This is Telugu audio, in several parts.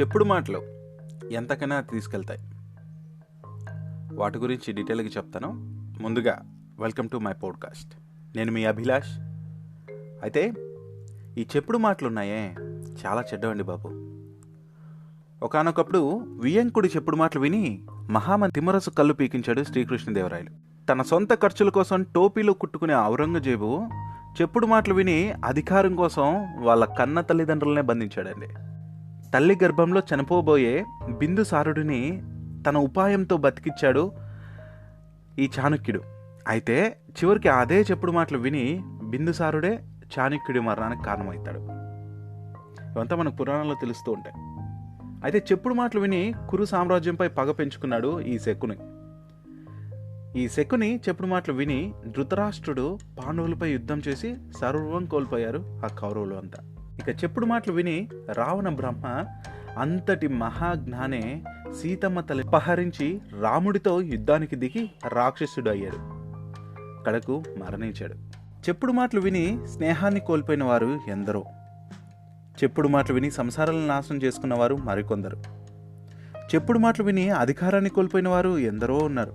చెప్పుడు మాటలు ఎంతకైనా తీసుకెళ్తాయి. వాటి గురించి డీటెయిల్గా చెప్తాను. ముందుగా వెల్కమ్ టు మై పాడ్కాస్ట్. నేను మీ అభిలాష్. అయితే ఈ చెప్పుడు మాటలు ఉన్నాయే చాలా చెడ్డవండి బాబు. ఒకానొకప్పుడు వియంకుడి చెప్పుడు మాటలు విని మహామన్ తిమ్మరసు కళ్ళు పీకించాడు శ్రీకృష్ణదేవరాయలు. తన సొంత ఖర్చుల కోసం టోపీలో కుట్టుకునే ఔరంగజేబు చెప్పుడు మాటలు విని అధికారం కోసం వాళ్ళ కన్న తల్లిదండ్రులనే బంధించాడండి. తల్లి గర్భంలో చనిపోబోయే బిందుసారుడిని తన ఉపాయంతో బతికిచ్చాడు ఈ చాణక్యుడు. అయితే చివరికి అదే చెప్పుడు మాటలు విని బిందుసారుడే చాణక్యుడి మరణానికి కారణమవుతాడు. ఇవంతా మనకు పురాణాల్లో తెలుస్తూ ఉంటాయి. అయితే చెప్పుడు మాటలు విని కురు సామ్రాజ్యంపై పగ పెంచుకున్నాడు ఈ శకుని. ఈ శకుని చెప్పుడు మాటలు విని ధృతరాష్ట్రుడు పాండవులపై యుద్ధం చేసి సర్వం కోల్పోయారు ఆ కౌరవులు అంతా. ఇక చెప్పుడు మాటలు విని రావణ బ్రహ్మ అంతటి మహాజ్ఞానే సీతమ్మ తల్లి అపహరించి రాముడితో యుద్ధానికి దిగి రాక్షసుడు అయ్యాడు కడకు మరణించాడు. చెప్పుడు మాటలు విని స్నేహాన్ని కోల్పోయిన వారు ఎందరో. చెప్పుడు మాటలు విని సంసారాలను నాశనం చేసుకున్న వారు మరికొందరు. చెప్పుడు మాటలు విని అధికారాన్ని కోల్పోయిన వారు ఎందరో ఉన్నారు.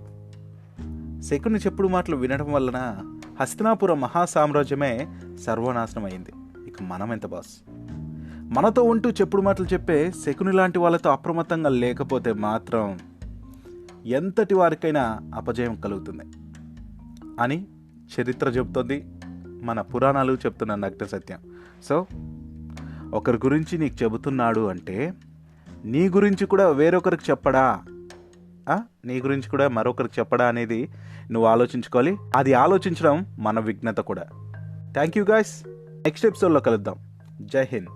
శకుని చెప్పుడు మాటలు వినడం వలన హస్తినాపుర మహాసామ్రాజ్యమే సర్వనాశనం అయింది మనం ఎంత బాస్? మనతో ఉంటూ చెప్పుడు మాటలు చెప్పే శకుని లాంటి వాళ్ళతో అప్రమత్తంగా లేకపోతే మాత్రం ఎంతటి వారికైనా అపజయం కలుగుతుంది. అని చరిత్ర చెబుతోంది మన పురాణాలు చెప్తున్న నగ్న సత్యం. సో ఒకరి గురించి నీకు చెబుతున్నాడు అంటే నీ గురించి కూడా వేరొకరికి చెప్పడా? నీ గురించి కూడా మరొకరికి చెప్పడా అనేది నువ్వు ఆలోచించుకోవాలి. అది ఆలోచించడం మన విఘ్నత కూడా. థ్యాంక్ యూ గాయస్ నెక్స్ట్ ఎపిసోడ్లో కలుద్దాం. జై హింద్.